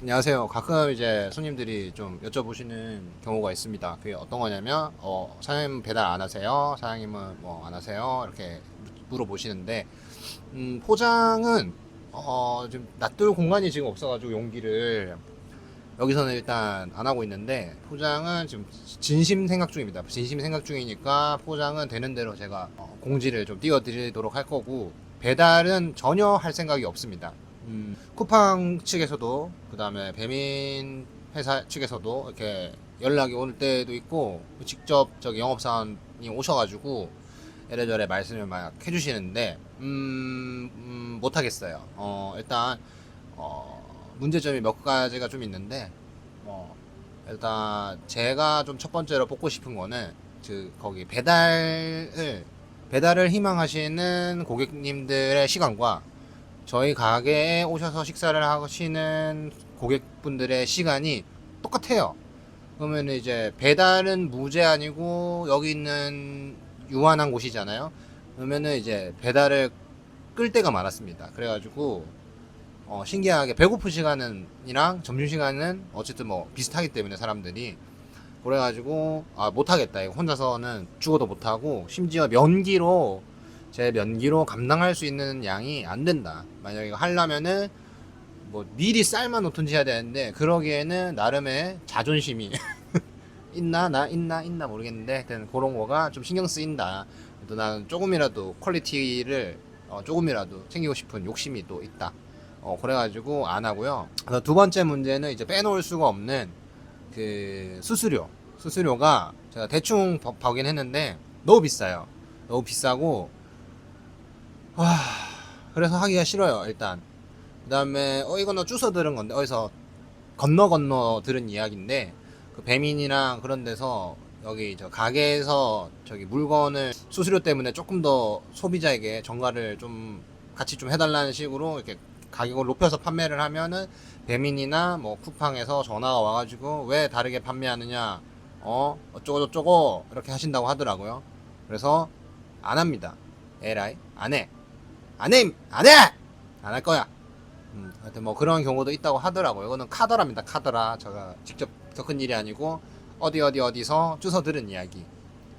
안녕하세요. 가끔 이제 손님들이 좀 여쭤보시는 경우가 있습니다. 그게 어떤 거냐면, 어, 사장님 배달 안 하세요? 사장님은 뭐 안 하세요? 이렇게 물어보시는데, 음, 포장은, 어, 좀 놔둘 공간이 지금 없어가지고 용기를 여기서는 일단 안 하고 있는데, 포장은 지금 진심 생각 중입니다. 진심 생각 중이니까 포장은 되는 대로 제가 어, 공지를 좀 띄워드리도록 할 거고, 배달은 전혀 할 생각이 없습니다. 음, 쿠팡 측에서도 그 다음에 배민 회사 측에서도 이렇게 연락이 올 때도 있고 직접 저기 영업사원이 오셔가지고 이래저래 말씀을 막 해주시는데 음, 음, 못하겠어요. 어, 일단 어, 문제점이 몇 가지가 좀 있는데 어, 일단 제가 좀 첫 번째로 뽑고 싶은 거는 그 거기 배달을 배달을 희망하시는 고객님들의 시간과 저희 가게에 오셔서 식사를 하시는 고객분들의 시간이 똑같아요. 그러면 이제 배달은 무제한이고 여기 있는 유한한 곳이잖아요. 그러면은 이제 배달을 끌 때가 많았습니다. 그래가지고 어, 신기하게 배고픈 시간은이랑 점심 시간은 어쨌든 뭐 비슷하기 때문에 사람들이 그래가지고 아 못하겠다 혼자서는 죽어도 못하고 심지어 면기로 제 면기로 감당할 수 있는 양이 안 된다. 만약에 이거 하려면은 뭐 미리 쌀만 놓든지 해야 되는데 그러기에는 나름의 자존심이 있나 나 있나 있나 모르겠는데 하여튼 그런 거가 좀 신경 쓰인다. 또 나는 조금이라도 퀄리티를 어, 조금이라도 챙기고 싶은 욕심이 또 있다. 어, 그래가지고 안 하고요. 그래서 두 번째 문제는 이제 빼놓을 수가 없는 그 수수료. 수수료가 제가 대충 봐- 보긴 했는데 너무 비싸요. 너무 비싸고 와 그래서 하기가 싫어요 일단. 그 다음에 어 이건 너 주워 들은 건데 어디서 건너 건너 들은 이야기인데 그 배민이랑 그런 데서 여기 저 가게에서 저기 물건을 수수료 때문에 조금 더 소비자에게 정가를 좀 같이 좀 해달라는 식으로 이렇게 가격을 높여서 판매를 하면은 배민이나 뭐 쿠팡에서 전화가 와가지고 왜 다르게 판매하느냐 어 어쩌고 저쩌고 이렇게 하신다고 하더라고요. 그래서 안 합니다. 에라이 안해 안 해! 안 해! 안 할 거야. 음, 하여튼 뭐 그런 경우도 있다고 하더라고요. 이거는 카더라입니다. 카더라. 제가 직접 겪은 일이 아니고 어디 어디 어디서 주워 들은 이야기.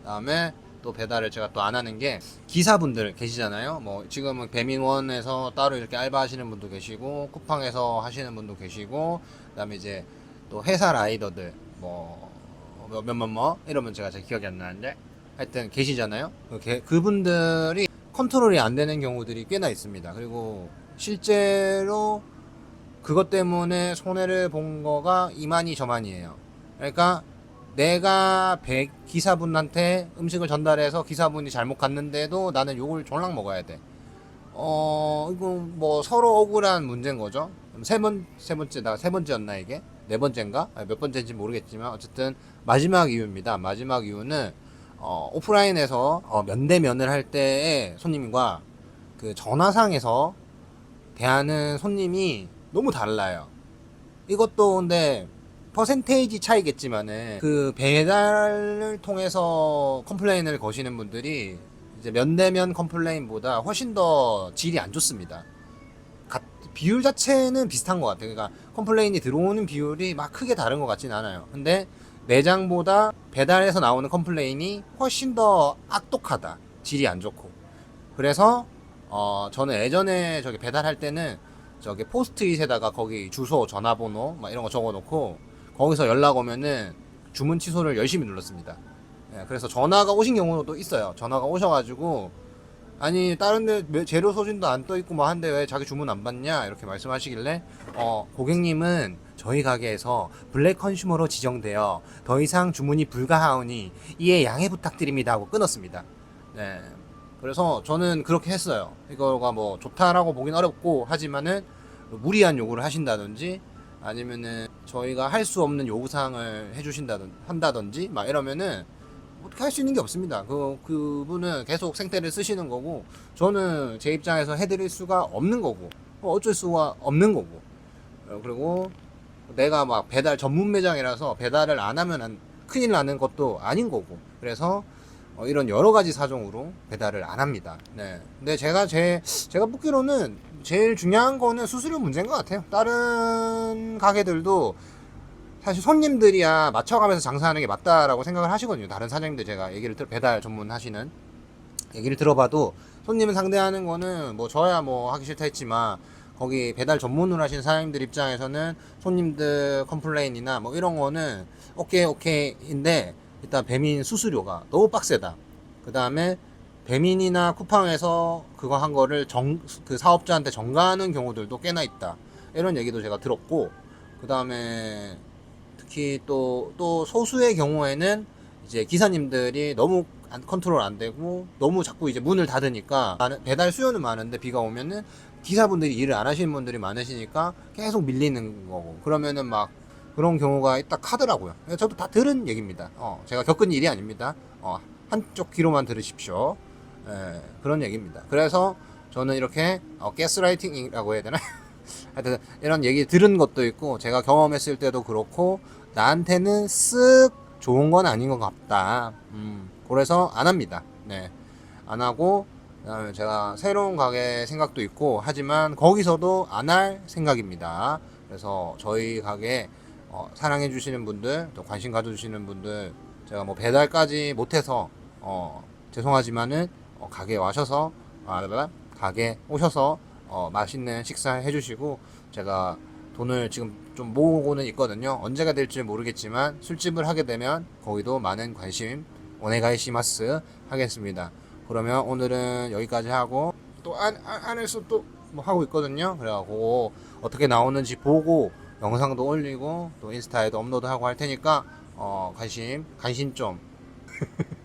그다음에 또 배달을 제가 또 안 하는 게 기사분들 계시잖아요. 뭐 지금은 배민원에서 따로 이렇게 알바하시는 분도 계시고 쿠팡에서 하시는 분도 계시고 그다음에 이제 또 회사 라이더들 뭐 몇몇 뭐 이러면 제가 잘 기억이 안 나는데 하여튼 계시잖아요. 그 개- 그분들이 컨트롤이 안 되는 경우들이 꽤나 있습니다. 그리고 실제로 그것 때문에 손해를 본 거가 이만희 저만이에요. 그러니까 내가 배 기사분한테 음식을 전달해서 기사분이 잘못 갔는데도 나는 욕을 졸랑 먹어야 돼. 어, 이거 뭐 서로 억울한 문제인 거죠. 세 번, 세 번째다. 세 번째였나 이게? 네 번째인가? 아니, 몇 번째인지 모르겠지만 어쨌든 마지막 이유입니다. 마지막 이유는 어, 오프라인에서 어, 면대면을 할 때의 손님과 그 전화상에서 대하는 손님이 너무 달라요. 이것도 근데 퍼센테이지 차이겠지만은 그 배달을 통해서 컴플레인을 거시는 분들이 이제 면대면 컴플레인보다 훨씬 더 질이 안 좋습니다. 가- 비율 자체는 비슷한 것 같아요. 그러니까 컴플레인이 들어오는 비율이 막 크게 다른 것 같진 않아요. 근데 매장보다 배달에서 나오는 컴플레인이 훨씬 더 악독하다. 질이 안 좋고. 그래서 어 저는 예전에 저기 배달할 때는 저기 포스트잇에다가 거기 주소, 전화번호 막 이런 거 적어놓고 거기서 연락 오면은 주문 취소를 열심히 눌렀습니다. 예, 그래서 전화가 오신 경우도 있어요. 전화가 오셔가지고 아니 다른데 왜 재료 소진도 안 떠 있고 뭐 한데 왜 자기 주문 안 받냐 이렇게 말씀하시길래 어 고객님은 저희 가게에서 블랙 컨슈머로 지정되어 더 이상 주문이 불가하오니 이에 양해 부탁드립니다 하고 끊었습니다. 네. 그래서 저는 그렇게 했어요. 이거가 뭐 좋다라고 보긴 어렵고 하지만은 무리한 요구를 하신다든지 아니면은 저희가 할 수 없는 요구 사항을 해주신다든 한다든지 막 이러면은 어떻게 할 수 있는 게 없습니다. 그 그분은 계속 생태를 쓰시는 거고 저는 제 입장에서 해드릴 수가 없는 거고 뭐 어쩔 수가 없는 거고 어, 그리고 내가 막 배달 전문 매장이라서 배달을 안 하면 안- 큰일 나는 것도 아닌 거고 그래서 어, 이런 여러 가지 사정으로 배달을 안 합니다. 네. 근데 제가 제 제가 보기로는 제일 중요한 거는 수수료 문제인 것 같아요. 다른 가게들도 사실 손님들이야 맞춰가면서 장사하는 게 맞다라고 생각을 하시거든요. 다른 사장님들 제가 얘기를 들 배달 전문 하시는 얘기를 들어봐도 손님을 상대하는 거는 뭐 저야 뭐 하기 싫다 했지만 거기 배달 전문으로 하시는 사장님들 입장에서는 손님들 컴플레인이나 뭐 이런 거는 오케이 오케이인데 일단 배민 수수료가 너무 빡세다. 그 다음에 배민이나 쿠팡에서 그거 한 거를 정, 그 사업자한테 전가하는 경우들도 꽤나 있다. 이런 얘기도 제가 들었고, 그 다음에 특히 또, 또 소수의 경우에는 이제 기사님들이 너무 안, 컨트롤 안 되고 너무 자꾸 이제 문을 닫으니까 많은- 배달 수요는 많은데 비가 오면은 기사분들이 일을 안 하시는 분들이 많으시니까 계속 밀리는 거고 그러면은 막 그런 경우가 딱 하더라고요. 저도 다 들은 얘기입니다. 어, 제가 겪은 일이 아닙니다. 어, 한쪽 귀로만 들으십시오. 예, 그런 얘기입니다. 그래서 저는 이렇게 어, 가스라이팅이라고 해야 되나? 하여튼 이런 얘기 들은 것도 있고 제가 경험했을 때도 그렇고 나한테는 쓱 좋은 건 아닌 것 같다. 음, 그래서 안 합니다. 네, 안 하고 그다음에 제가 새로운 가게 생각도 있고 하지만 거기서도 안 할 생각입니다. 그래서 저희 가게 어, 사랑해 주시는 분들 또 관심 가져 주시는 분들 제가 뭐 배달까지 못해서 어, 죄송하지만은 어, 가게에 와셔서 아, 가게 오셔서 어, 맛있는 식사 해주시고 제가 돈을 지금 좀 모으고는 있거든요. 언제가 될지 모르겠지만 술집을 하게 되면 거기도 많은 관심 오네가이시마스 하겠습니다. 그러면 오늘은 여기까지 하고 또 안, 안, 안에서 또 뭐 하고 있거든요. 그래갖고 어떻게 나오는지 보고 영상도 올리고 또 인스타에도 업로드하고 할 테니까 어, 관심 관심 좀